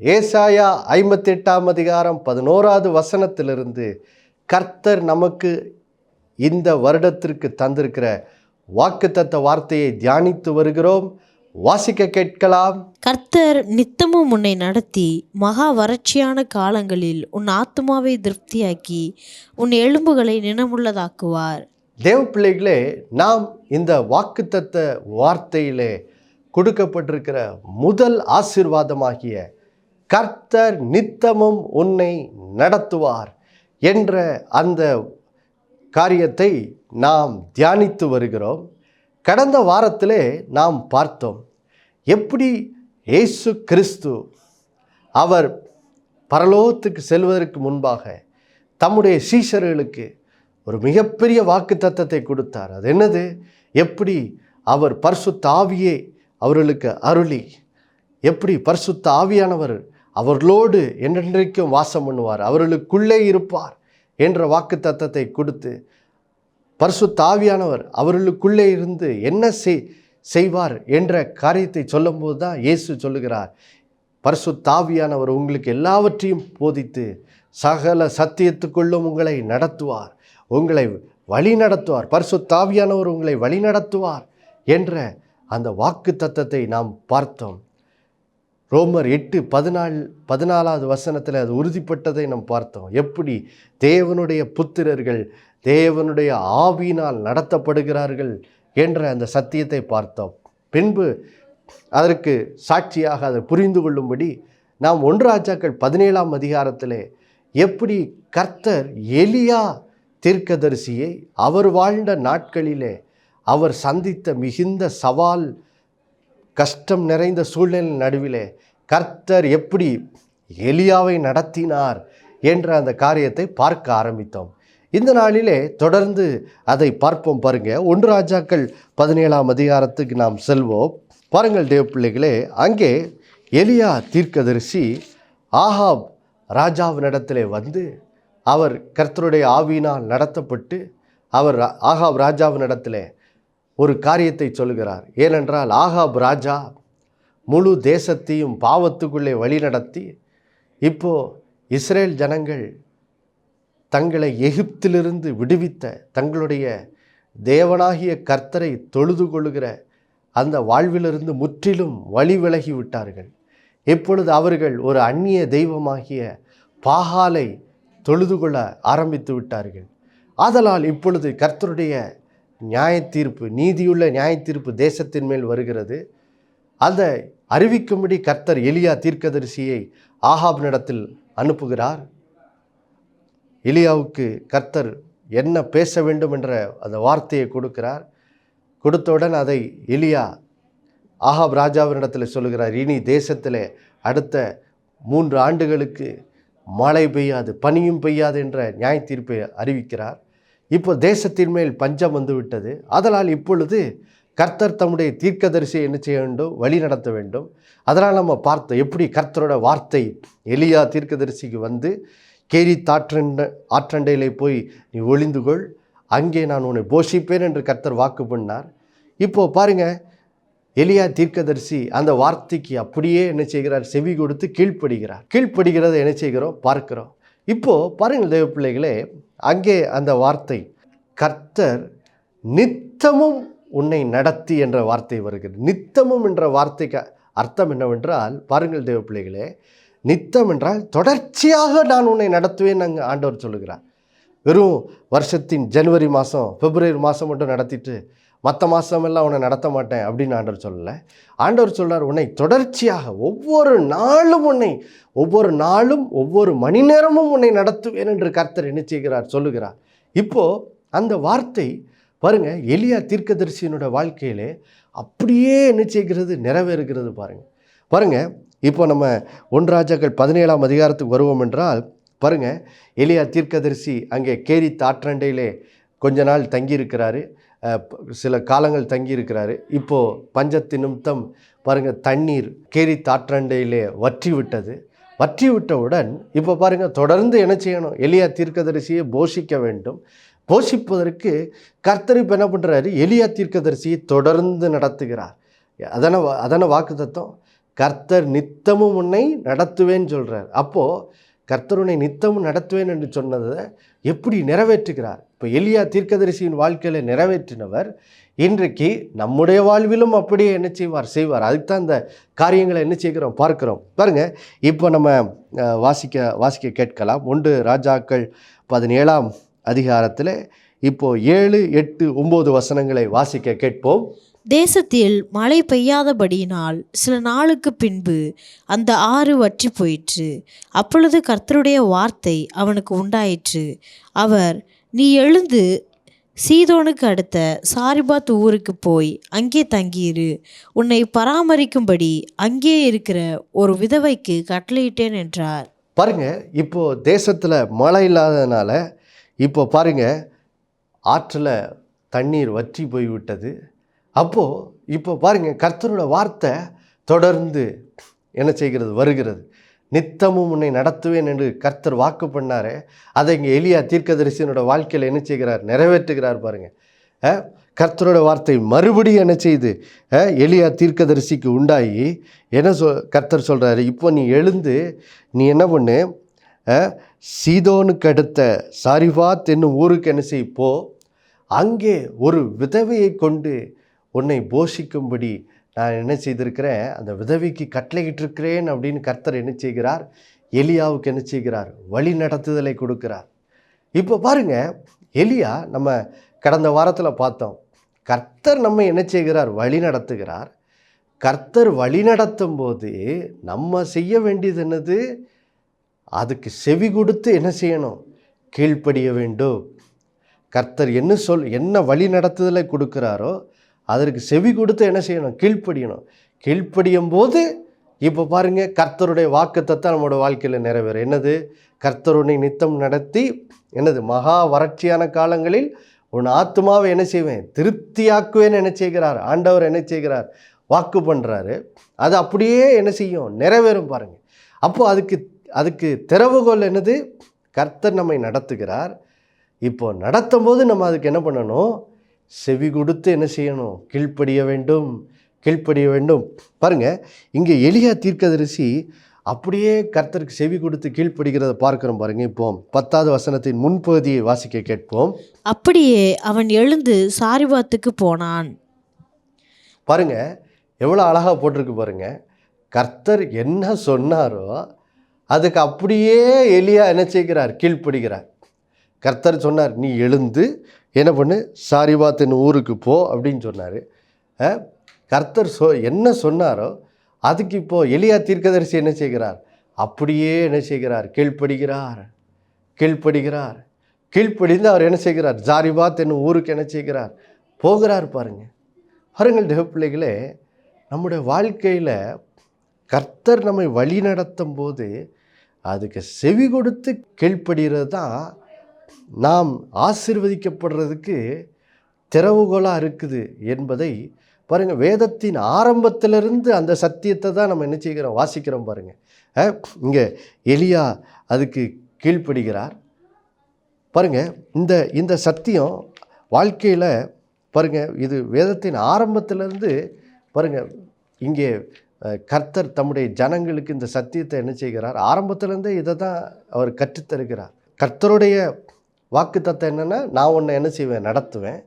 ஏசாயா ஐம்பத்தி எட்டாம் அதிகாரம் பதினோராவது வசனத்திலிருந்து கர்த்தர் நமக்கு இந்த வருடத்திற்கு தந்திருக்கிற வாக்குத்தத்த வார்த்தையை தியானித்து வருகிறோம். வாசிக்க கேட்கலாம். கர்த்தர் நித்தமும் உன்னை நடத்தி மகா வறட்சியான காலங்களில் உன் ஆத்துமாவை திருப்தியாக்கி உன் எலும்புகளை நினமுள்ளதாக்குவார். தேவ பிள்ளைகளே நாம் இந்த வாக்குத்தத்த வார்த்தையிலே கொடுக்கப்பட்டிருக்கிற முதல் ஆசீர்வாதமாகிய கர்த்தர் நித்தமும் உன்னை நடத்துவார் என்ற அந்த காரியத்தை நாம் தியானித்து வருகிறோம். கடந்த வாரத்திலே நாம் பார்த்தோம் எப்படி இயேசு கிறிஸ்து அவர் பரலோகத்துக்கு செல்வதற்கு முன்பாக தம்முடைய சீஷர்களுக்கு ஒரு மிகப்பெரிய வாக்கு தத்தத்தை கொடுத்தார். அது என்னது? எப்படி அவர் பர்சுத்த ஆவியை அவர்களுக்கு அருளி? எப்படி பரிசுத்த ஆவியானவர் அவர்களோடு என்றென்றைக்கும் வாசம் பண்ணுவார். அவர்களுக்குள்ளே இருப்பார் என்ற வாக்கு தத்தத்தை கொடுத்து பரிசு தாவியானவர் அவர்களுக்குள்ளே இருந்து என்ன செய் செய்வார்? என்ற காரியத்தை சொல்லும்போது தான் இயேசு சொல்லுகிறார். பரிசு தாவியானவர் உங்களுக்கு எல்லாவற்றையும் போதித்து சகல சத்தியத்துக்குள்ளும் உங்களை நடத்துவார் உங்களை வழி நடத்துவார். பரிசு தாவியானவர் உங்களை வழி நடத்துவார் என்ற அந்த வாக்கு தத்தத்தை நாம் பார்த்தோம். ரோமர் எட்டு பதினாலு பதினாலாவது வசனத்தில் அது உறுதிப்பட்டதை நாம் பார்த்தோம். எப்படி தேவனுடைய புத்திரர்கள் தேவனுடைய ஆவியினால் நடத்தப்படுகிறார்கள் என்ற அந்த சத்தியத்தை பார்த்தோம். பின்பு அதற்கு சாட்சியாக அதை புரிந்து கொள்ளும்படி நாம் ஒன்றராஜாக்கள் பதினேழாம் அதிகாரத்திலே எப்படி கர்த்தர் எலியா தீர்க்கதரிசியை அவர் வாழ்ந்த நாட்களிலே அவர் சந்தித்த மிகுந்த சவால் கஷ்டம் நிறைந்த சூழ்நிலை நடுவிலே கர்த்தர் எப்படி எலியாவை நடத்தினார் என்ற அந்த காரியத்தை பார்க்க ஆரம்பித்தோம். இந்த நாளிலே தொடர்ந்து அதை பார்ப்போம் பாருங்க. ஒன்று ராஜாக்கள் பதினேழாம் அதிகாரத்துக்கு நாம் செல்வோம். பாருங்கள் தேவ பிள்ளைகளே அங்கே எலியா தீர்க்கதரிசி ஆஹாப் ராஜாவினிடத்திலே வந்து அவர் கர்த்தருடைய ஆவியினால் நடத்தப்பட்டு அவர் ரா- ஆகாப் ராஜாவினிடத்திலே ஒரு காரியத்தை சொல்கிறார் ஏனென்றால் ஆகாப் ராஜா முழு தேசத்தையும் பாவத்துக்குள்ளே வழிநடத்தி இப்போ இஸ்ரேல் ஜனங்கள் தங்களை எகிப்திலிருந்து விடுவித்த தங்களுடைய தேவனாகிய கர்த்தரை தொழுது கொள்கிற அந்த வாழ்விலிருந்து முற்றிலும் வழி விலகி விட்டார்கள். இப்பொழுது அவர்கள் ஒரு அந்நிய தெய்வமாகிய பாகாலை தொழுது கொள்ள ஆரம்பித்து விட்டார்கள். ஆதலால் இப்பொழுது கர்த்தருடைய நியாய தீர்ப்பு நீதியுள்ள நியாய தீர்ப்பு தேசத்தின் மேல் வருகிறது. அதை அறிவிக்கும்படி கர்த்தர் எலியா தீர்க்கதரிசியை ஆஹாப் நடத்தில் அனுப்புகிறார். எலியாவுக்கு கர்த்தர் என்ன பேச வேண்டும் என்ற அந்த வார்த்தையை கொடுக்கிறார். கொடுத்தவுடன் அதை எலியா ஆஹாப் ராஜாவினிடத்தில் சொல்லுகிறார் இனி தேசத்தில் அடுத்த மூன்று ஆண்டுகளுக்கு மழை பெய்யாது பனியும் பெய்யாது என்ற நியாய தீர்ப்பை அறிவிக்கிறார். இப்போ தேசத்தின் மேல் பஞ்சம் வந்துவிட்டது. அதனால் இப்பொழுது கர்த்தர் தம்முடைய தீர்க்கதரிசியை என்ன செய்ய வேண்டும்? வழி நடத்த வேண்டும். அதனால் நம்ம பார்த்தோம் எப்படி கர்த்தரோட வார்த்தை எளியா தீர்க்கதரிசிக்கு வந்து கேரி தாற்றண்ட ஆற்றண்டையிலே போய் நீ ஒளிந்து கொள். அங்கே நான் உன்னை போஷிப்பேன் என்று கர்த்தர் வாக்கு பண்ணார். இப்போது பாருங்க எலியா தீர்க்கதரிசி அந்த வார்த்தைக்கு அப்படியே என்ன செய்கிறார்? செவி கொடுத்து கீழ்ப்படுகிறார். கீழ்ப்படுகிறதை என்ன செய்கிறோம்? பார்க்கிறோம். இப்போது பாருங்கள் தேவ பிள்ளைகளே அங்கே அந்த வார்த்தை கர்த்தர் நித்தமும் உன்னை நடத்தி என்ற வார்த்தை வருகிறது. நித்தமும் என்ற வார்த்தைக்கு அர்த்தம் என்னவென்றால் பாருங்கள் தேவ பிள்ளைகளே நித்தம் என்றால் தொடர்ச்சியாக நான் உன்னை நடத்துவேன் அங்கே ஆண்டவர் சொல்லுகிறார். வெறும் வருஷத்தின் ஜனவரி மாதம் பிப்ரவரி மாதம் மட்டும் நடத்திட்டு மற்ற மாதமெல்லாம் உன்னை நடத்த மாட்டேன் அப்படின்னு ஆண்டவர் சொல்லலை. ஆண்டவர் சொல்கிறார் உன்னை தொடர்ச்சியாக ஒவ்வொரு நாளும் உன்னை ஒவ்வொரு நாளும் ஒவ்வொரு மணி நேரமும் உன்னை நடத்துவேன் என்று கர்த்தர் என்ன செய்கிறார் சொல்லுகிறார். இப்போது அந்த வார்த்தை பாருங்க எலியா தீர்க்கதரிசியினோட வாழ்க்கையிலே அப்படியே என்ன செய்கிறது நிறைவேறுகிறது பாருங்க. பாருங்க இப்போ நம்ம ஒன்றாஜாக்கள் பதினேழாம் அதிகாரத்துக்கு வருவோம் என்றால் பாருங்கள் எலியா தீர்க்கதரிசி அங்கே கேரி தாற்றண்டையிலே கொஞ்ச நாள் தங்கியிருக்கிறாரு. சில காலங்கள் தங்கியிருக்கிறாரு. இப்போது பஞ்சத்து நிமித்தம் பாருங்கள் தண்ணீர் கேரி தாற்றண்டையிலே வற்றி விட்டது வற்றி விட்டவுடன் இப்போ பாருங்கள் தொடர்ந்து என்ன செய்யணும்? எளியா தீர்க்கதரிசியை போஷிக்க வேண்டும். போஷிப்பதற்கு கர்த்தர் இப்போ என்ன பண்ணுறாரு எளியா தீர்க்கதரிசியை தொடர்ந்து நடத்துகிறார். அதன அதன வாக்கு தத்துவம் கர்த்தர் நித்தமும் உன்னை நடத்துவேன்னு சொல்கிறார் அப்போது கர்த்தருனை நித்தமும் நடத்துவேன் என்று சொன்னதை எப்படி நிறைவேற்றுகிறார்? இப்போ எலியா தீர்க்கதரிசியின் வாழ்க்கையில் நிறைவேற்றினவர் இன்றைக்கு நம்முடைய வாழ்விலும் அப்படியே என்ன செய்வார்? செய்வார். அதுக்கு தான் இந்த காரியங்களை என்ன செய்கிறோம்? பார்க்குறோம். பாருங்க இப்போ நம்ம வாசிக்க வாசிக்க கேட்கலாம். ஒன்று ராஜாக்கள் பதினேழாம் அதிகாரத்தில் இப்போது ஏழு எட்டு ஒம்பது வசனங்களை வாசிக்க கேட்போம். தேசத்தில் மழை பெய்யாதபடியினால் சில நாளுக்கு பின்பு அந்த ஆறு வற்றி போயிற்று. அப்பொழுது கர்த்தருடைய வார்த்தை அவனுக்கு உண்டாயிற்று. அவர் நீ எழுந்து சீதோனுக்கு அடுத்த சாரிபாத் ஊருக்கு போய் அங்கே தங்கியிரு. உன்னை பராமரிக்கும்படி அங்கே இருக்கிற ஒரு விதவைக்கு கட்டளையிட்டேன் என்றார். பாருங்க இப்போ தேசத்தில் மழை இல்லாததுனால இப்போ பாருங்க ஆற்றில் தண்ணீர் வற்றி போய்விட்டது அப்போது இப்போ பாருங்க கர்த்தரோட வார்த்தை தொடர்ந்து என்ன செய்கிறது வருகிறது. நித்தமும் உன்னை நடத்துவேன் என்று கர்த்தர் வாக்கு பண்ணார் அதை இங்கே எளியா தீர்க்கதரிசியனோட வாழ்க்கையில் என்ன செய்கிறார்? நிறைவேற்றுகிறார் பாருங்கள் கர்த்தரோட வார்த்தை மறுபடியும் என்ன செய்யுது எளியா தீர்க்கதரிசிக்கு உண்டாகி என்ன சொ கர்த்தர் சொல்கிறாரு இப்போ நீ எழுந்து நீ என்ன பண்ணு? சீதோனுக்கு அடுத்த சாரிபாத் என்னும் ஊருக்கு என்ன செய்ய போ. அங்கே ஒரு விதவையை கொண்டு உன்னை போஷிக்கும்படி நான் என்ன செய்திருக்கிறேன்? அந்த விதவைக்கு கட்டளையிட்டிருக்கிறேன் அப்படின்னு கர்த்தர் என்ன செய்கிறார்? எலியாவுக்கு என்ன செய்கிறார்? வழி நடத்துதலை கொடுக்கிறார். இப்போ பாருங்க எலியா நம்ம கடந்த வாரத்தில் பார்த்தோம். கர்த்தர் நம்ம என்ன செய்கிறார்? வழி நடத்துகிறார். கர்த்தர் வழி நடத்தும் போது நம்ம செய்ய வேண்டியது என்னது? அதுக்கு செவி கொடுத்து என்ன செய்யணும்? கீழ்ப்படிய வேண்டும். கர்த்தர் என்ன சொல் என்ன வழி நடத்துதலை கொடுக்குறாரோ அதற்கு செவி கொடுத்து என்ன செய்யணும்? கீழ்ப்படியணும். கீழ்ப்படியும் போது இப்போ பாருங்கள் கர்த்தருடைய வாக்குத்தத்தம் நம்மளோட வாழ்க்கையில் நிறைவேறும். என்னது? கர்த்தருடைய நித்தம் நடத்தி என்னது? மகா வறட்சியான காலங்களில் உன் ஆத்மாவை என்ன செய்வேன்? திருப்தியாக்குவேன் என்ன செய்கிறார்? ஆண்டவர் என்ன செய்கிறார்? வாக்கு பண்ணுறாரு அது அப்படியே என்ன செய்யும்? நிறைவேறும் பாருங்கள் அப்போது அதுக்கு அதுக்கு திறவுகோல் என்னது? கர்த்தர் நம்மை நடத்துகிறார். இப்போ நடத்தும் போது நம்ம அதுக்கு என்ன பண்ணணும்? செவி கொடுத்து என்ன செய்யணும்? கீழ்ப்படிய வேண்டும் கீழ்ப்படிய வேண்டும். பாருங்க இங்கே எளியா தீர்க்கதரிசி அப்படியே கர்த்தருக்கு செவி கொடுத்து கீழ்ப்படுகிறத பார்க்கிறோம் பாருங்க. இப்போ பத்தாவது வசனத்தின் முன்பகுதியை வாசிக்க கேட்போம். அப்படியே அவன் எழுந்து சாரிபாத்துக்கு போனான். பாருங்க எவ்வளோ அழகாக போட்டிருக்கு பாருங்க. கர்த்தர் என்ன சொன்னாரோ அதுக்கு அப்படியே எலியா என்ன செய்கிறார்? கீழ்ப்படுகிறார். கர்த்தர் சொன்னார் நீ எழுந்து என்ன பண்ணு? சாரிபாத்தின் ஊருக்கு போ அப்படின்னு சொன்னார். கர்த்தர் சொ என்ன சொன்னாரோ அதுக்கு இப்போது எளியா தீர்க்கதரிசி என்ன செய்கிறார்? அப்படியே என்ன செய்கிறார்? கீழ்ப்படுகிறார். கீழ்ப்படுகிறார். கீழ்ப்படிந்து அவர் என்ன செய்கிறார்? ஜாரிபாத் என்னும் ஊருக்கு என்ன செய்கிறார்? போகிறார் பாருங்க. பாருங்கள் தேவ பிள்ளைகளே நம்முடைய வாழ்க்கையில் கர்த்தர் நம்மை வழி நடத்தும் போது அதுக்கு செவி கொடுத்து கீழ்ப்படுகிறது தான் நாம் ஆசிர்வதிக்கப்படுறதுக்கு திறவுகோலாக இருக்குது என்பதை பாருங்கள் வேதத்தின் ஆரம்பத்திலிருந்து அந்த சத்தியத்தை தான் நம்ம என்ன செய்கிறோம் வாசிக்கிறோம் பாருங்கள் இங்கே எலியா அதுக்கு கீழ்ப்படுகிறார். பாருங்க இந்த இந்த சத்தியம் வாழ்க்கையில் பாருங்கள் இது வேதத்தின் ஆரம்பத்திலிருந்து பாருங்க இங்கே கர்த்தர் தம்முடைய ஜனங்களுக்கு இந்த சத்தியத்தை என்ன செய்கிறார் ஆரம்பத்திலேருந்தே இதை தான் அவர் கற்றுத்தருகிறார். கர்த்தருடைய வாக்குத்தத்தை என்னென்னா நான் உன்னை என்ன செய்வேன்? நடத்துவேன்.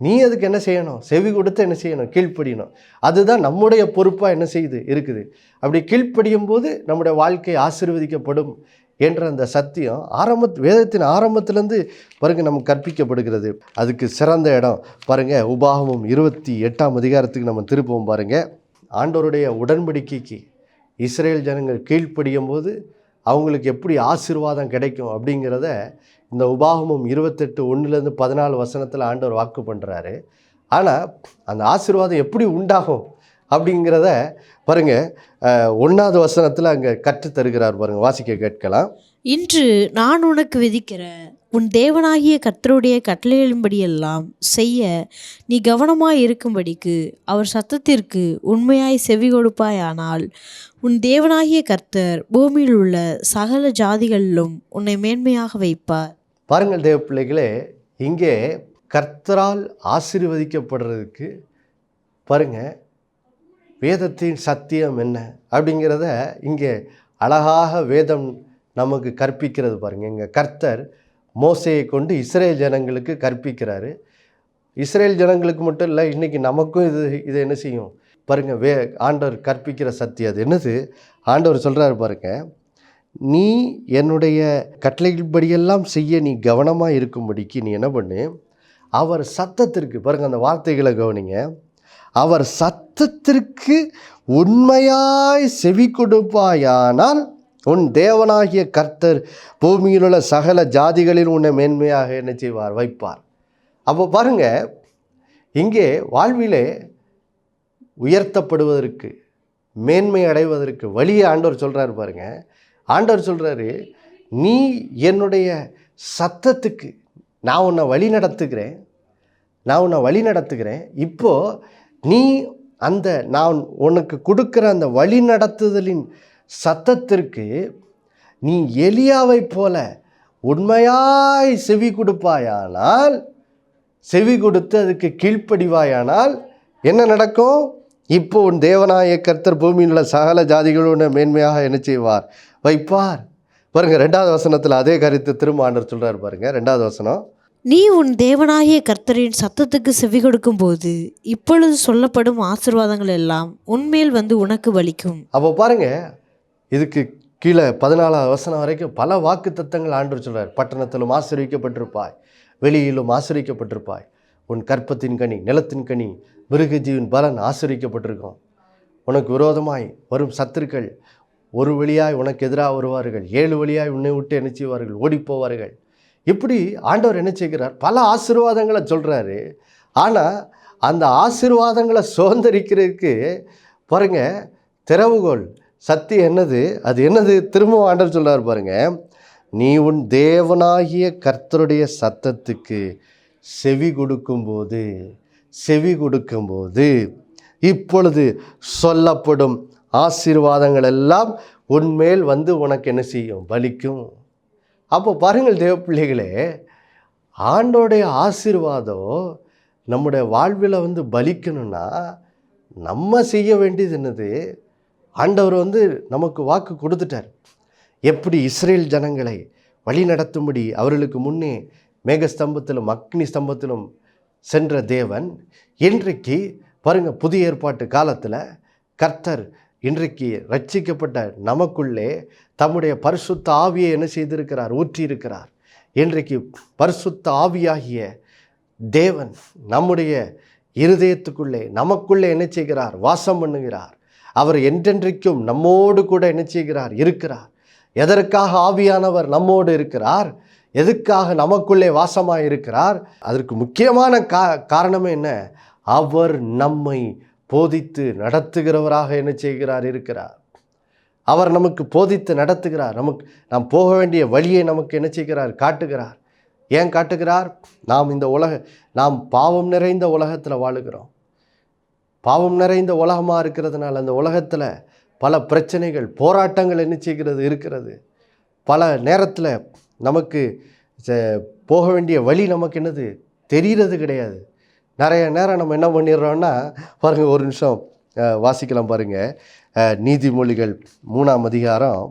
நீ அதுக்கு என்ன செய்யணும்? செவி கொடுத்து என்ன செய்யணும்? கீழ்ப்படியணும். அதுதான் நம்முடைய பொறுப்பாக என்ன செய்யுது இருக்குது. அப்படி கீழ்ப்படியும் போது நம்முடைய வாழ்க்கை ஆசிர்வதிக்கப்படும் என்ற அந்த சத்தியம் ஆரம்ப வேதத்தின் ஆரம்பத்திலேருந்து பாருங்க நமக்கு கற்பிக்கப்படுகிறது. அதுக்கு சிறந்த இடம் பாருங்க உபாகமும் இருபத்தி எட்டாம் அதிகாரத்துக்கு நம்ம திருப்பவும் பாருங்க. ஆண்டோருடைய உடன்படிக்கைக்கு இஸ்ரேல் ஜனங்கள் கீழ்ப்படியும் போது அவங்களுக்கு எப்படி ஆசீர்வாதம் கிடைக்கும் அப்படிங்கிறத இந்த உபாகமும் இருபத்தெட்டு ஒன்றுலேருந்து பதினாலு வசனத்தில் ஆண்டவர் வாக்கு பண்ணுறாரு ஆனால் அந்த ஆசீர்வாதம் எப்படி உண்டாகும் அப்படிங்கிறத பாருங்க ஒன்றாவது வசனத்தில் அங்கே கற்று தருகிறார் பாருங்க வாசிக்க கேட்கலாம். இன்று நான் உனக்கு விதிக்கிற உன் தேவனாகிய கர்த்தருடைய கட்டளையின்படியெல்லாம் செய்ய நீ கவனமாய் இருக்கும்படிக்கு அவர் சத்தத்திற்கு உண்மையாய் செவி கொடுப்பாயானால் உன் தேவனாகிய கர்த்தர் பூமியில் உள்ள சகல ஜாதிகளிலும் உன்னை மேன்மையாக வைப்பார். பாருங்கள் தேவ பிள்ளைகளே இங்கே கர்த்தரால் ஆசீர்வதிக்கப்படுறதுக்கு பாருங்கள் வேதத்தின் சத்தியம் என்ன அப்படிங்கிறத இங்கே அழகாக வேதம் நமக்கு கற்பிக்கிறது பாருங்கள் எங்கள் கர்த்தர் மோசையை கொண்டு இஸ்ரேல் ஜனங்களுக்கு கற்பிக்கிறாரு. இஸ்ரேல் ஜனங்களுக்கு மட்டும் இல்லை இன்றைக்கி நமக்கும் இது இது என்ன செய்யும்? பாருங்கள் வே ஆண்டவர் கற்பிக்கிற சத்தியம் அது. என்னது? ஆண்டவர் சொல்கிறாரு பாருங்கள் நீ என்னுடைய கட்டளைகளின்படியெல்லாம் செய்ய நீ கவனமாக இருக்கும்படிக்கு நீ என்ன பண்ணு? அவர் சத்தத்திற்கு பாருங்கள் அந்த வார்த்தைகளை கவனிங்க. அவர் சத்தத்திற்கு உண்மையாய் செவி கொடுப்பாயானால் உன் தேவனாகிய கர்த்தர் பூமியில் உள்ள சகல ஜாதிகளில் உன்னை மேன்மையாக என்ன செய்வார்? வைப்பார். அப்போ பாருங்க இங்கே வாழ்விலே உயர்த்தப்படுவதற்கு மேன்மை அடைவதற்கு வழியை ஆண்டவர் சொல்கிறாரு பாருங்கள் ஆண்டவர் சொல்கிறாரு நீ என்னுடைய சத்தத்துக்கு நான் உன்னை வழி நடத்துகிறேன். நான் உன்னை வழி நடத்துகிறேன். இப்போது நீ அந்த நான் உனக்கு கொடுக்குற அந்த வழி நடத்துதலின் சத்தத்திற்கு நீ எலியாவைப் போல உண்மையாய் செவி கொடுப்பாயானால் செவி கொடுத்து அதுக்கு கீழ்ப்படிவாயானால் என்ன நடக்கும்? இப்போ உன் தேவநாய கர்த்தர் பூமியில் உள்ள சகல ஜாதிகளோட மேன்மையாக என்ன செய்வார்? வைப்பார். பாருங்க ரெண்டாவது வசனத்தில் அதே கருத்து திரும்ப ஆண்டவர் சொல்றாரு பாருங்க ரெண்டாவது வசனம். நீ உன் தேவனாகிய கர்த்தரின் சத்தத்துக்கு செவி கொடுக்கும்போது இப்பொழுது சொல்லப்படும் ஆசீர்வாதங்கள் எல்லாம் உன்மேல் வந்து உனக்கு வலிக்கும். அப்போ பாருங்க இதுக்கு கீழே பதினாலாவது வசனம் வரைக்கும் பல வாக்கு தத்தங்கள் ஆண்டவர் சொல்றார். பட்டணத்திலும் ஆசிரியக்கப்பட்டிருப்பாய் வெளியிலும் ஆசிரியக்கப்பட்டிருப்பாய் உன் கற்பத்தின் கனி நிலத்தின் கனி மிருகஜீவின் பலன் ஆசிரியக்கப்பட்டிருக்கும் உனக்கு விரோதமாய் வரும் சத்துருக்கள் ஒரு வழியாய் உனக்கு எதிராக வருவார்கள் ஏழு வழியாய் உன்னை விட்டு என்ன செய்வார்கள் ஓடிப்போவார்கள். இப்படி ஆண்டவர் என்ன செய்கிறார்? பல ஆசீர்வாதங்களை சொல்கிறாரு ஆனால் அந்த ஆசீர்வாதங்களை சுதந்திரிக்கிறதுக்கு பாருங்க திறவுகோல் சக்தி என்னது? அது என்னது? திரும்பவும் ஆண்டவர் சொல்கிறார் பாருங்க நீ உன் தேவனாகிய கர்த்தருடைய சத்தத்துக்கு செவி கொடுக்கும்போது செவி கொடுக்கும்போது இப்பொழுது சொல்லப்படும் ஆசீர்வாதங்கள் எல்லாம் உன்மேல் வந்து உனக்கு என்ன செய்யும்? பலிக்கும். அப்போ பாருங்கள் தேவ பிள்ளைகளே ஆண்டோடைய ஆசீர்வாதம் நம்முடைய வாழ்வில் வந்து பலிக்கணும்னா நம்ம செய்ய வேண்டியது என்னது? ஆண்டவர் வந்து நமக்கு வாக்கு கொடுத்துட்டார். எப்படி இஸ்ரேல் ஜனங்களை வழி நடத்தும்படி அவர்களுக்கு முன்னே மேகஸ்தம்பத்திலும் அக்னி ஸ்தம்பத்திலும் சென்ற தேவன் இன்றைக்கு பாருங்கள் புதிய ஏற்பாட்டு காலத்தில் கர்த்தர் இன்றைக்கு ரட்சிக்கப்பட்ட நமக்குள்ளே தம்முடைய பரிசுத்த ஆவியை என்ன செய்திருக்கிறார்? ஊற்றியிருக்கிறார். இன்றைக்கு பரிசுத்த ஆவியாகிய தேவன் நம்முடைய இருதயத்துக்குள்ளே நமக்குள்ளே என்ன செய்கிறார்? வாசம் பண்ணுகிறார். அவர் என்றென்றைக்கும் நம்மோடு கூட என்ன செய்கிறார்? இருக்கிறார். எதற்காக ஆவியானவர் நம்மோடு இருக்கிறார்? எதுக்காக நமக்குள்ளே வாசமாக இருக்கிறார்? அதற்கு முக்கியமான கா காரணமே என்ன? அவர் நம்மை போதித்து நடத்துகிறவராக என்ன செய்கிறார் இருக்கிறார்? அவர் நமக்கு போதித்து நடத்துகிறார். நமக்கு நாம் போக வேண்டிய வழியை நமக்கு என்ன செய்கிறார்? காட்டுகிறார். ஏன் காட்டுகிறார்? நாம் இந்த உலக நாம் பாவம் நிறைந்த உலகத்தில் வாழுகிறோம். பாவம் நிறைந்த உலகமாக இருக்கிறதுனால அந்த உலகத்தில் பல பிரச்சனைகள் போராட்டங்கள் என்ன செய்கிறது? இருக்கிறது. பல நேரத்தில் நமக்கு போக வேண்டிய வழி நமக்கு என்னது? தெரிகிறது கிடையாது. நிறைய நேரம் நம்ம என்ன பண்ணிடுறோம்னா பாருங்க ஒரு நிமிஷம் வாசிக்கலாம் பாருங்க. அஹ், நீதிமொழிகள் மூணாம் அதிகாரம்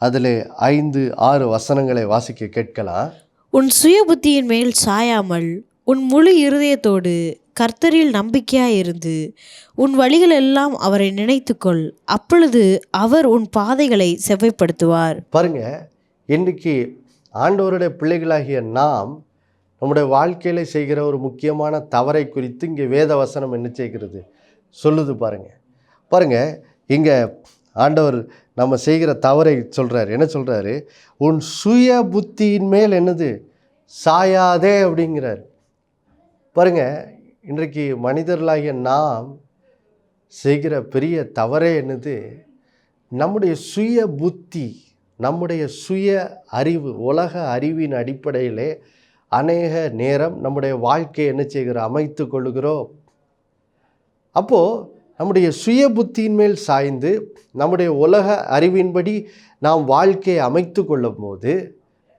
அதில் ஐந்து ஆறு வசனங்களை வாசிக்க கேட்கலாம். உன் சுய புத்தியின் மேல் சாயாமல் உன் முழு இருதயத்தோடு கர்த்தரில் நம்பிக்கையாயிருந்து உன் வழிகள் எல்லாம் அவரை நினைத்துக்கொள். அப்பொழுது அவர் உன் பாதைகளை செவ்வைப்படுத்துவார். பாருங்க இன்றைக்கி ஆண்டவருடைய பிள்ளைகளாகிய நாம் நம்முடைய வாழ்க்கையில் செய்கிற ஒரு முக்கியமான தவறை குறித்து இங்கே வேத வசனம் என்ன செய்கிறது? சொல்லுது பாருங்கள் பாருங்கள் இங்கே ஆண்டவர் நம்ம செய்கிற தவறை சொல்கிறார் என்ன சொல்கிறாரு உன் சுய புத்தியின் மேல் என்னது? சாயாதே அப்படிங்கிறார். பாருங்க இன்றைக்கு மனிதர்களாகிய நாம் செய்கிற பெரிய தவறே என்னது? நம்முடைய சுய புத்தி நம்முடைய சுய அறிவு உலக அறிவின் அடிப்படையிலே அநேக நேரம் நம்முடைய வாழ்க்கையை என்ன செய்கிறோம் அமைத்து கொள்கிறோம் அப்போது நம்முடைய சுய புத்தியின் மேல் சாய்ந்து நம்முடைய உலக அறிவின்படி நாம் வாழ்க்கையை அமைத்து கொள்ளும் போது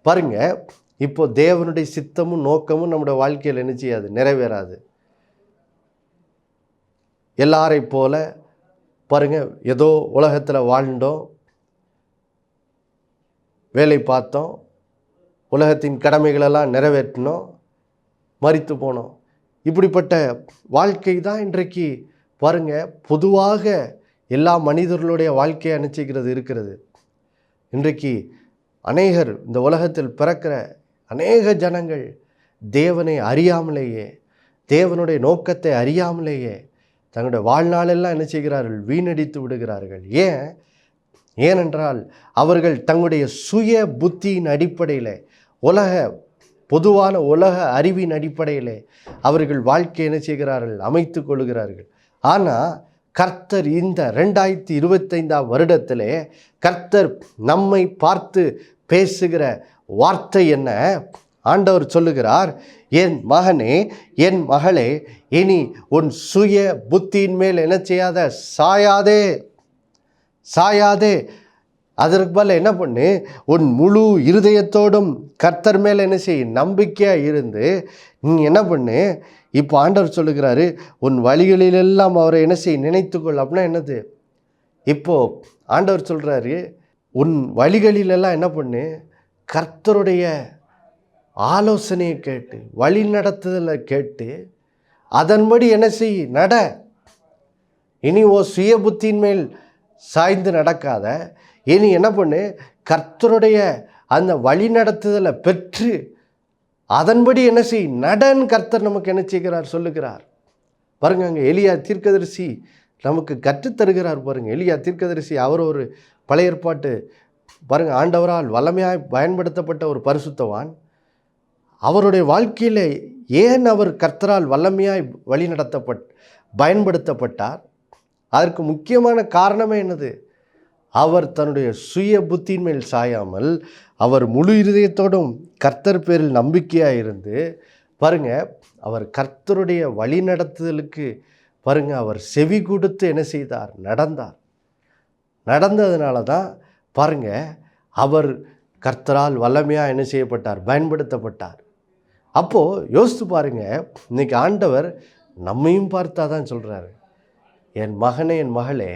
பாருங்கள் இப்போ தேவனுடைய சித்தமும் நோக்கமும் நம்முடைய வாழ்க்கையில் என்ன செய்யாது? நிறைவேறாது. எல்லாரை போல பாருங்க ஏதோ உலகத்தில் வாழ்ந்தோம் வேலை பார்த்தோம் உலகத்தின் கடமைகளெல்லாம் நிறைவேற்றினோம் மறித்து போனோம். இப்படிப்பட்ட வாழ்க்கை தான் இன்றைக்கு பாருங்கள் பொதுவாக எல்லா மனிதர்களுடைய வாழ்க்கையை அனுச்சிக்கிறது இருக்கிறது. இன்றைக்கு அநேகர் இந்த உலகத்தில் பிறக்கிற அநேக ஜனங்கள் தேவனை அறியாமலேயே தேவனுடைய நோக்கத்தை அறியாமலேயே தங்களுடைய வாழ்நாளெல்லாம் என்ன செய்கிறார்கள்? வீணடித்து விடுகிறார்கள். ஏன்? ஏனென்றால் அவர்கள் தங்களுடைய சுய புத்தியின் அடிப்படையில் உலக பொதுவான உலக அறிவின் அடிப்படையில் அவர்கள் வாழ்க்கை என்ன செய்கிறார்கள்? அமைத்து கொள்கிறார்கள். ஆனால் கர்த்தர் இந்த ரெண்டாயிரத்தி இருபத்தைந்தாம் வருடத்திலே கர்த்தர் நம்மை பார்த்து பேசுகிற வார்த்தை என்ன? ஆண்டவர் சொல்லுகிறார் என் மகனே என் மகளே இனி உன் சுய புத்தியின் மேல் என்ன செய்யாத? சாயாதே சாயாதே அதற்கு பதில் என்ன பண்ணு? உன் முழு இருதயத்தோடும் கர்த்தர் மேல் என்ன செய் நம்பிக்கையாக இருந்து நீ என்ன பண்ணு? இப்போ ஆண்டவர் சொல்லுகிறாரு உன் வழிகளிலெல்லாம் அவரை என்ன செய் நினைத்துக்கொள். அப்படின்னா என்னது? இப்போது ஆண்டவர் சொல்கிறாரு உன் வழிகளிலெல்லாம் என்ன பண்ணு? கர்த்தருடைய ஆலோசனையை கேட்டு வழி நடத்துதலை கேட்டு அதன்படி என்ன செய் நட. இனி ஓ சுய புத்தியின் மேல் சாய்ந்து நடக்காத இனி என்ன பண்ணு? கர்த்தருடைய அந்த வழி நடத்துதலை பெற்று அதன்படி என்ன செய்? நடன் கர்த்தர் நமக்கு என்ன செய்கிறார்? சொல்லுகிறார். பாருங்க அங்கே எலியா தீர்க்கதரிசி நமக்கு கற்றுத்தருகிறார் பாருங்கள் எலியா தீர்க்கதரிசி அவர் ஒரு பழைய ஏற்பாட்டு பாருங்கள் ஆண்டவரால் வல்லமையாய் பயன்படுத்தப்பட்ட ஒரு பரிசுத்தவான். அவருடைய வாழ்க்கையில் ஏன் அவர் கர்த்தரால் வல்லமையாய் வழி நடத்தப்பட் பயன்படுத்தப்பட்டார்? அதற்கு முக்கியமான காரணமே என்னது? அவர் தன்னுடைய சுய புத்தியின் மேல் சாயாமல் அவர் முழு இருதயத்தோடும் கர்த்தர் பேரில் நம்பிக்கையாக இருந்து பாருங்கள் அவர் கர்த்தருடைய வழி நடத்துதலுக்கு பாருங்கள் அவர் செவி கொடுத்து என்ன செய்தார்? நடந்தார். நடந்ததுனால தான் பாருங்கள் அவர் கர்த்தரால் வல்லமையாக என்ன செய்யப்பட்டார்? பயன்படுத்தப்பட்டார். அப்போது யோசித்து பாருங்க இன்றைக்கி ஆண்டவர் நம்மையும் பார்த்தா தான் சொல்கிறாரு என் மகனே என் மகளே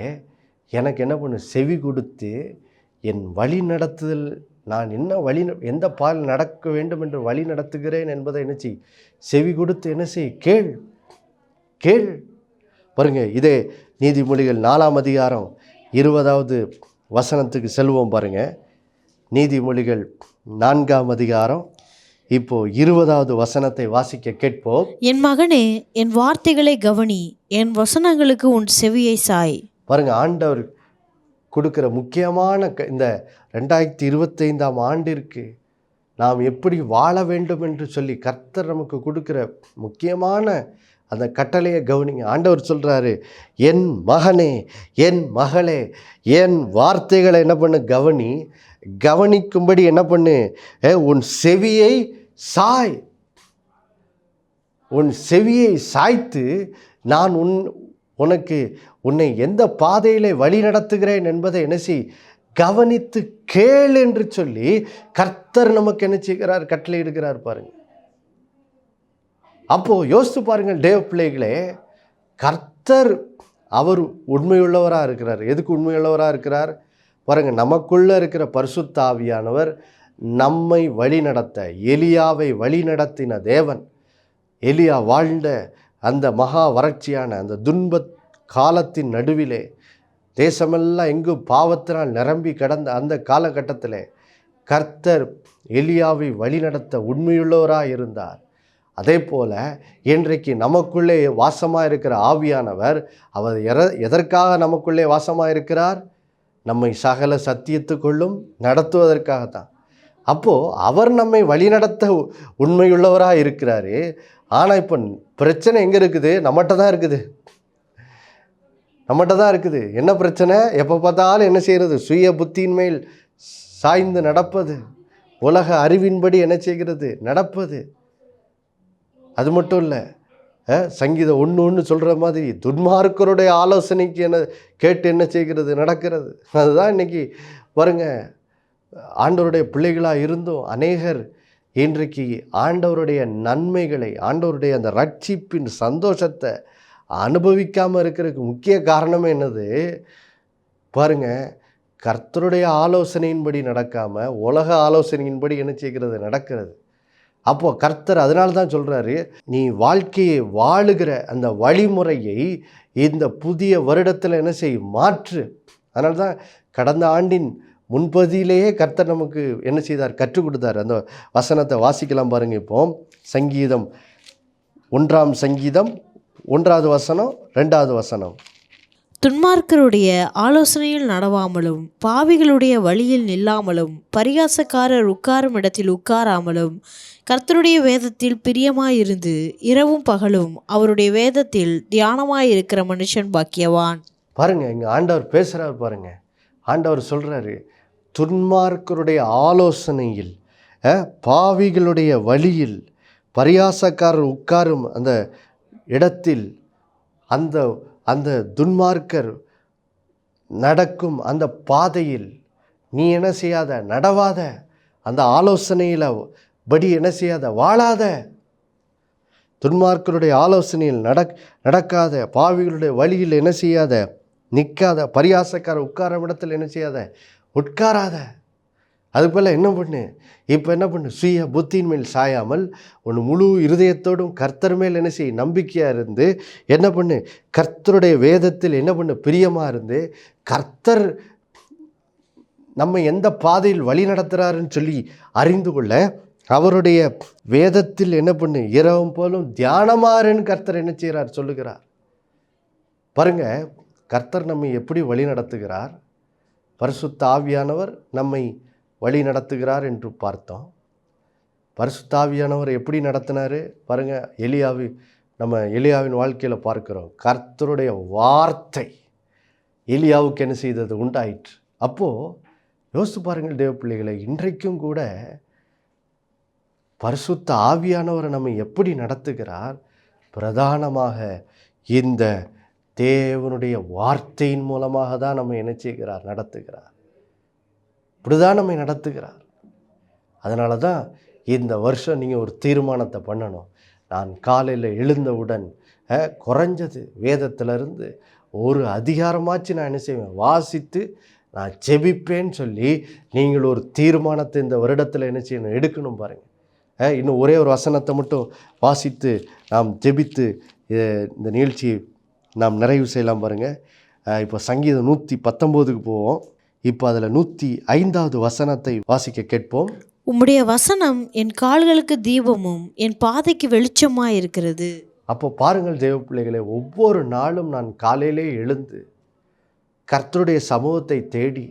எனக்கு என்ன பண்ணு செவி கொடுத்து என் வழி நடத்துதல் நான் என்ன வழி எந்த பால் நடக்க வேண்டும் என்று வழி நடத்துகிறேன் என்பதை என்ன செய் செவி கொடுத்து என்ன செய் கேள் கேள். பாருங்க இதே நீதிமொழிகள் நாலாம் அதிகாரம் இருபதாவது வசனத்துக்கு செல்வோம் பாருங்க. நீதிமொழிகள் நான்காம் அதிகாரம் இப்போ இருபதாவது வசனத்தை வாசிக்க கேட்போம். என் மகனே என் வார்த்தைகளை கவனி என் வசனங்களுக்கு உன் செவியை சாய். பாருங்கள் ஆண்டவர் கொடுக்குற முக்கியமான க- இந்த ரெண்டாயிரத்தி இருபத்தைந்தாம் ஆண்டிற்கு நாம் எப்படி வாழ வேண்டும் என்று சொல்லி கர்த்தர் நமக்கு கொடுக்குற முக்கியமான அந்த கட்டளையை கவனிங்க. ஆண்டவர் சொல்கிறாரு என் மகனே என் மகளே என் வார்த்தைகளை என்ன பண்ணு? கவனி கவனிக்கும்படி என்ன பண்ணு? ஏ, உன் செவியை சாய். உன் செவியை சாய்த்து நான் உன் உனக்கு உன்னை எந்த பாதையிலே வழி நடத்துகிறேன் என்பதை என்ன செய் கவனித்து கேள் என்று சொல்லி கர்த்தர் நமக்கு என்ன செய்கிறார்? கட்டளை இடுகிறார் பாருங்க. அப்போது யோசித்து பாருங்கள் தேவ பிள்ளைகளே கர்த்தர் அவர் உண்மையுள்ளவராக இருக்கிறார். எதுக்கு உண்மையுள்ளவராக இருக்கிறார்? பாருங்கள் நமக்குள்ளே இருக்கிற பரிசுத்தாவியானவர் நம்மை வழி நடத்த எலியாவை வழி நடத்தின தேவன். எலியா வாழ்ந்த அந்த மகா வறட்சியான அந்த துன்பத் காலத்தின் நடுவிலே தேசமெல்லாம் எங்கும் பாவத்தினால் நிரம்பி கடந்த அந்த காலகட்டத்தில் கர்த்தர் எலியாவை வழிநடத்த உண்மையுள்ளவராக இருந்தார் அதே போல் இன்றைக்கு நமக்குள்ளே வாசமாக இருக்கிற ஆவியானவர் அவர் எர எதற்காக நமக்குள்ளே வாசமாக இருக்கிறார் நம்மை சகல சத்தியத்துக்குள்ளும் நடத்துவதற்காகத்தான். அப்போது அவர் நம்மை வழிநடத்த உண்மையுள்ளவராக இருக்கிறாரு ஆனால் இப்போ பிரச்சனை எங்கே இருக்குது? நம்மகிட்ட தான் இருக்குது. நம்மகிட்ட தான் இருக்குது. என்ன பிரச்சனை? எப்போ பார்த்தாலும் என்ன செய்கிறது சுய புத்தியின் மேல் சாய்ந்து நடப்பது. உலக அறிவின்படி என்ன செய்கிறது? நடப்பது. அது மட்டும் இல்லை சங்கீதம் ஒன்று ஒன்று சொல்கிற மாதிரி துன்மார்க்கருடைய ஆலோசனைக்கு என்ன கேட்டு என்ன செய்கிறது? நடக்கிறது. அதுதான் இன்னைக்கு பாருங்க ஆண்டவருடைய பிள்ளைகளாக இருந்தும் அநேகர் இன்றைக்கு ஆண்டவருடைய நன்மைகளை ஆண்டவருடைய அந்த ரட்சிப்பின் சந்தோஷத்தை அனுபவிக்காமல் இருக்கிறதுக்கு முக்கிய காரணம் என்னது? பாருங்க கர்த்தருடைய ஆலோசனையின்படி நடக்காமல் உலக ஆலோசனையின்படி என்ன செய்கிறது? நடக்கிறது. அப்போது கர்த்தர் அதனால தான் சொல்கிறாரு நீ வாழ்க்கையை வாழுகிற அந்த வழிமுறையை இந்த புதிய வருடத்தில் என்ன செய்? மாற்று. அதனால தான் கடந்த ஆண்டின் முன்பதியிலேயே கர்த்தர் நமக்கு என்ன செய்தார்? கற்றுக் கொடுத்தார். அந்த வசனத்தை வாசிக்கலாம் பாருங்கள் இப்போ. சங்கீதம் ஒன்றாம் சங்கீதம் ஒன்றாவது வசனம் ரெண்டாவது வசனம். துன்மார்க்கருடைய ஆலோசனையில் நடவாமலும் பாவிகளுடைய வழியில் நில்லாமலும் பரிகாசக்காரர் உட்காரும் இடத்தில் உட்காராமலும் கர்த்தருடைய வேதத்தில் பிரியமாயிருந்து இரவும் பகலும் அவருடைய வேதத்தில் தியானமாயிருக்கிற மனுஷன் பாக்கியவான். பாருங்க இங்கே ஆண்டவர் பேசுகிறார் பாருங்க. ஆண்டவர் சொல்கிறாரு துன்மார்க்கருடைய ஆலோசனையில் பாவிகளுடைய வழியில் பரியாசக்காரர் உட்காரும் அந்த இடத்தில் அந்த அந்த துன்மார்க்கர் நடக்கும் அந்த பாதையில் நீ என்ன செய்யாத? நடவாத. அந்த ஆலோசனையில் படி என்ன செய்யாத? வாழாத. துன்மார்க்கருடைய ஆலோசனையில் நடக் நடக்காத. பாவிகளுடைய வழியில் என்ன செய்யாத? நிற்காத. பரியாசக்கார உட்கார இடத்தில் என்ன செய்யாத? உட்காராத. அது போல் என்ன பண்ணு? இப்போ என்ன பண்ணு? சுய புத்தியின் மேல் சாயாமல் உன் முழு இருதயத்தோடும் கர்த்தர் மேல் என்ன செய்? நம்பிக்கையாக இருந்து என்ன பண்ணு? கர்த்தருடைய வேதத்தில் என்ன பண்ணு? பிரியமாக இருந்து கர்த்தர் நம்ம எந்த பாதையில் வழி நடத்துகிறாருன்னு சொல்லி அறிந்து கொள்ள அவருடைய வேதத்தில் என்ன பண்ணு? இரவும் போலும் தியானமாறுன்னு கர்த்தர் என்ன செய்கிறார் சொல்லுகிறார். பாருங்கள் கர்த்தர் நம்மை எப்படி வழி நடத்துகிறார்? பரிசுத்த ஆவியானவர் நம்மை வழி நடத்துகிறார் என்று பார்த்தோம். பரிசுத்தாவியானவர் எப்படி நடத்தினார்? பாருங்கள் எலியாவி நம்ம எலியாவின் வாழ்க்கையில் பார்க்குறோம். கர்த்தருடைய வார்த்தை எலியாவுக்கு என்ன செய்தது? உண்டாயிற்று. அப்போது யோசித்து பாருங்கள் தேவ பிள்ளைகளை இன்றைக்கும் கூட பரிசுத்த ஆவியானவரை நம்ம எப்படி நடத்துகிறார்? பிரதானமாக இந்த தேவனுடைய வார்த்தையின் மூலமாக தான் நம்ம என்ன செய்கிறார்? நடத்துகிறார். இப்படிதான் நம்மை நடத்துகிறார். அதனால தான் இந்த வருஷம் நீங்கள் ஒரு தீர்மானத்தை பண்ணணும். நான் காலையில் எழுந்தவுடன் குறைஞ்சது வேதத்திலிருந்து ஒரு அதிகாரமாச்சு நான் என்ன செய்வேன்? வாசித்து நான் ஜெபிப்பேன்னு சொல்லி நீங்கள் ஒரு தீர்மானத்தை இந்த வருடத்தில் என்ன செய்யணும்? எடுக்கணும் பாருங்கள் இன்னும் ஒரே ஒரு வசனத்தை மட்டும் வாசித்து நாம் ஜெபித்து இந்த நிகழ்ச்சியை நாம் நிறைவு செய்யலாம் பாருங்கள் இப்போ சங்கீதம் நூற்றி பத்தொம்போதுக்கு போவோம். இப்போ அதில் நூற்றி ஐந்தாவது வசனத்தை வாசிக்க கேட்போம். உம்முடைய வசனம் என் கால்களுக்கு தீபமும் என் பாதைக்கு வெளிச்சமாய் இருக்கிறது. அப்போ பாருங்கள் தேவ பிள்ளைகளே ஒவ்வொரு நாளும் நான் காலையிலே எழுந்து கர்த்தருடைய சமூகத்தை தேடி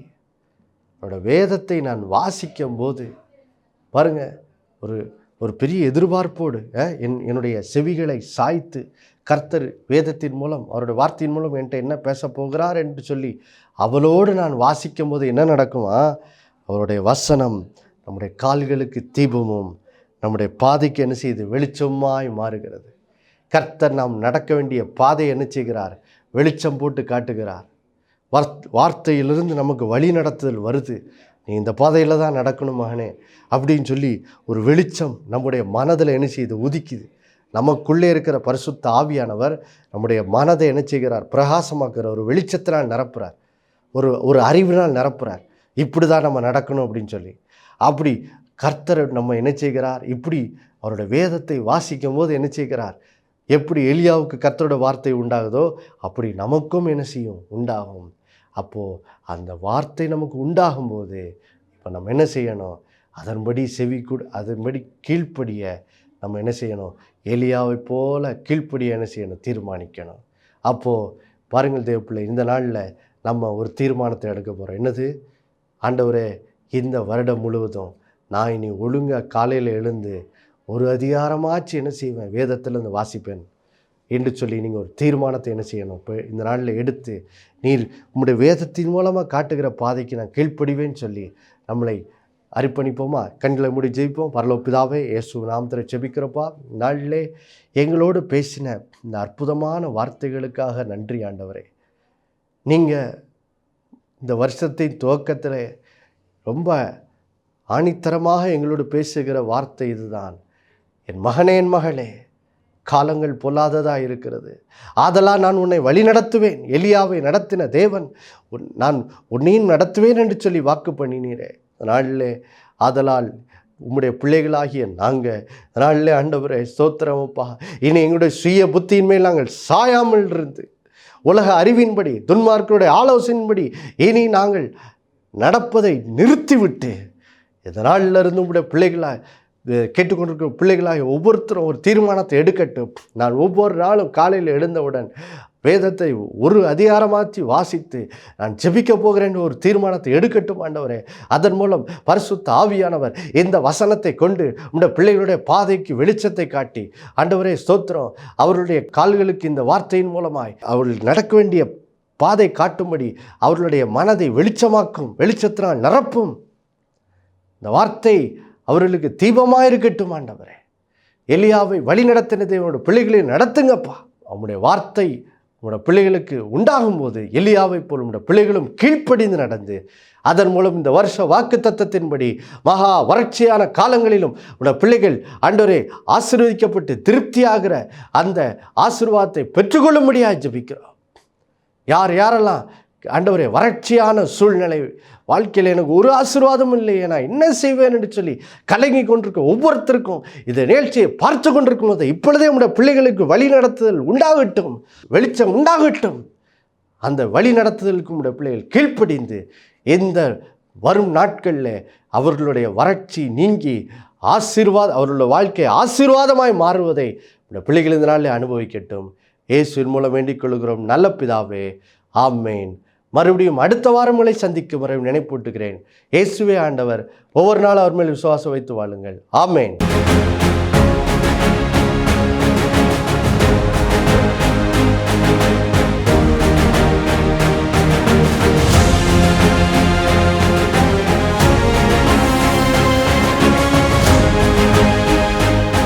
அவரோட வேதத்தை நான் வாசிக்கும் போது பாருங்க ஒரு ஒரு பெரிய எதிர்பார்ப்போடு என் என்னுடைய செவிகளை சாய்த்து கர்த்தர் வேதத்தின் மூலம் அவருடைய வார்த்தையின் மூலம் என்கிட்ட என்ன பேச போகிறார் என்று சொல்லி அவளோடு நான் வாசிக்கும் போது என்ன நடக்குமா? அவருடைய வசனம் நம்முடைய கால்களுக்கு தீபமும் நம்முடைய பாதைக்கு என்ன செய்யுது வெளிச்சமாய் மாறுகிறது. கர்த்தர் நாம் நடக்க வேண்டிய பாதை என்ன செய்கிறார்? வெளிச்சம் போட்டு காட்டுகிறார். வார்த் வார்த்தையிலிருந்து நமக்கு வழி நடத்துதல் வருது. நீ இந்த பாதையில் தான் நடக்கணும் மகனே அப்படின்னு சொல்லி ஒரு வெளிச்சம் நம்முடைய மனதில் என்ன செய்யுது உதிக்குது. நமக்குள்ளே இருக்கிற பரிசுத்த ஆவியானவர் நம்முடைய மனதை என்ன செய்கிறார்? பிரகாசமாக்குற ஒரு வெளிச்சத்தினால் நிரப்புகிறார் ஒரு ஒரு அறிவினால் நிரப்புகிறார் இப்படி தான் நம்ம நடக்கணும் அப்படின்னு சொல்லி. அப்படி கர்த்தர் நம்ம என்ன செய்கிறார்? இப்படி அவரோட வேதத்தை வாசிக்கும் போது என்ன செய்கிறார்? எப்படி எலியாவுக்கு கர்த்தரோட வார்த்தை உண்டாகுதோ அப்படி நமக்கும் என்ன செய்யும்? உண்டாகும். அப்போது அந்த வார்த்தை நமக்கு உண்டாகும்போது இப்போ நம்ம என்ன செய்யணும்? அதன்படி செவி கூட அதன்படி கீழ்ப்படிய நம்ம என்ன செய்யணும்? எலியாவை போல் கீழ்ப்படிய என்ன செய்யணும்? தீர்மானிக்கணும். அப்போது பாருங்கள் தேவப்பிள்ளை இந்த நாளில் நம்ம ஒரு தீர்மானத்தை எடுக்க போகிறோம் என்னது? ஆண்டவரே இந்த வருடம் முழுவதும் நான் இனி ஒழுங்காக காலையில் எழுந்து ஒரு அதிகாரமாச்சு என்ன செய்வேன்? வேதத்திலேருந்து வாசிப்பேன் என்று சொல்லி நீங்கள் ஒரு தீர்மானத்தை என்ன செய்யணும்? இப்போ இந்த நாளில் எடுத்து நீர் உங்களுடைய வேதத்தின் மூலமாக காட்டுகிற பாதைக்கு நான் கீழ்ப்படிவேன்னு சொல்லி நம்மளை அர்ப்பணிப்போமா? கண்களை மூடி ஜெயிப்போம் பரலோப்பிதாவே இயேசு நாமத்தில் ஜெபிக்கிறப்பா. நாளிலே எங்களோடு பேசின இந்த அற்புதமான வார்த்தைகளுக்காக நன்றி ஆண்டவரே. நீங்கள் இந்த வருஷத்தின் துவக்கத்தில் ரொம்ப ஆணித்தரமாக எங்களோடு பேசுகிற வார்த்தை இதுதான். என் மகனே என் மகளே காலங்கள் பொல்லாததாக இருக்கிறது. ஆதலால் நான் உன்னை வழி நடத்துவேன். எலியாவை நடத்தின தேவன் உன் நான் உன்னையும் நடத்துவேன் என்று சொல்லி வாக்கு பண்ணினீரே. நாளிலே ஆதலால் உம்முடைய பிள்ளைகளாகிய நாங்கள் நாளிலே ஆண்டவரை ஸ்தோத்திரமப்பா இனி எங்களுடைய சுய புத்தியின் மேல் நாங்கள் சாயாமல் இருந்து உலக அறிவின்படி துன்மார்க்கருடைய ஆலோசனையின்படி இனி நாங்கள் நடப்பதை நிறுத்திவிட்டு இதனால இருந்து உங்களுடைய பிள்ளைகளாக கேட்டுக்கொண்டிருக்க கேட்டுக்கொண்டிருக்கிற பிள்ளைகளாக ஒவ்வொருத்தரும் ஒரு தீர்மானத்தை எடுக்கட்டும். நான் ஒவ்வொரு நாளும் காலையில் எழுந்தவுடன் வேதத்தை ஒரு அதிகாரமாற்றி வாசித்து நான் ஜெபிக்க போகிறேன் ஒரு தீர்மானத்தை எடுக்கட்டும் ஆண்டவரே. அதன் மூலம் பரிசுத்த ஆவியானவர் இந்த வசனத்தை கொண்டு உடைய பிள்ளைகளுடைய பாதைக்கு வெளிச்சத்தை காட்டி ஆண்டவரே ஸ்தோத்திரம். அவர்களுடைய கால்களுக்கு இந்த வார்த்தையின் மூலமாய் அவர்கள் நடக்க வேண்டிய பாதை காட்டும்படி அவர்களுடைய மனதை வெளிச்சமாக்கும் வெளிச்சத்தினால் நிரப்பும். இந்த வார்த்தை அவர்களுக்கு தீபமாக இருக்கட்டும் ஆண்டவரே. எலியாவை வழி நடத்தின தேவனோட பிள்ளைகளை நடத்துங்கப்பா. அவனுடைய வார்த்தை உங்களோட பிள்ளைகளுக்கு உண்டாகும் போது எலியாவை போல் உங்களோட பிள்ளைகளும் கீழ்ப்படிந்து நடந்து அதன் மூலம் இந்த வருஷ வாக்கு தத்தத்தின்படி மகா வறட்சியான காலங்களிலும் உங்களோட பிள்ளைகள் ஆண்டவரே ஆசீர்வதிக்கப்பட்டு திருப்தியாகிற அந்த ஆசீர்வாதத்தை பெற்றுக்கொள்ளும்படியாக ஜெபிக்கிறோம். யார் யாரெல்லாம் ஆண்டவரே வறட்சியான சூழ்நிலை வாழ்க்கையில் எனக்கு ஒரு ஆசீர்வாதமும் இல்லையே நான் என்ன செய்வேன் என்று சொல்லி கலங்கி கொண்டிருக்க ஒவ்வொருத்தருக்கும் இந்த நிகழ்ச்சியை பார்த்து கொண்டிருக்கும் போது இப்பொழுதே உடைய பிள்ளைகளுக்கு வழி நடத்துதல் உண்டாகட்டும் வெளிச்சம் உண்டாகட்டும். அந்த வழி நடத்துதலுக்கு உடைய பிள்ளைகள் கீழ்ப்படிந்து இந்த வரும் நாட்களில் அவர்களுடைய வறட்சி நீங்கி ஆசீர்வாத அவர்களுடைய வாழ்க்கை ஆசீர்வாதமாய் மாறுவதை நம்முடைய பிள்ளைகள் இந்த நாளில் அனுபவிக்கட்டும். இயேசுவின் மூலம் வேண்டிக் கொள்கிறோம். நல்ல பிதாவே ஆமேன். மறுபடியும் அடுத்த வாரம் உங்களை சந்திக்கும் வரை நினைப்பூட்டுகிறேன். இயேசுவே ஆண்டவர் ஒவ்வொரு நாளும் அவர் மேல் விசுவாசம் வைத்து வாழுங்கள். ஆமேன்.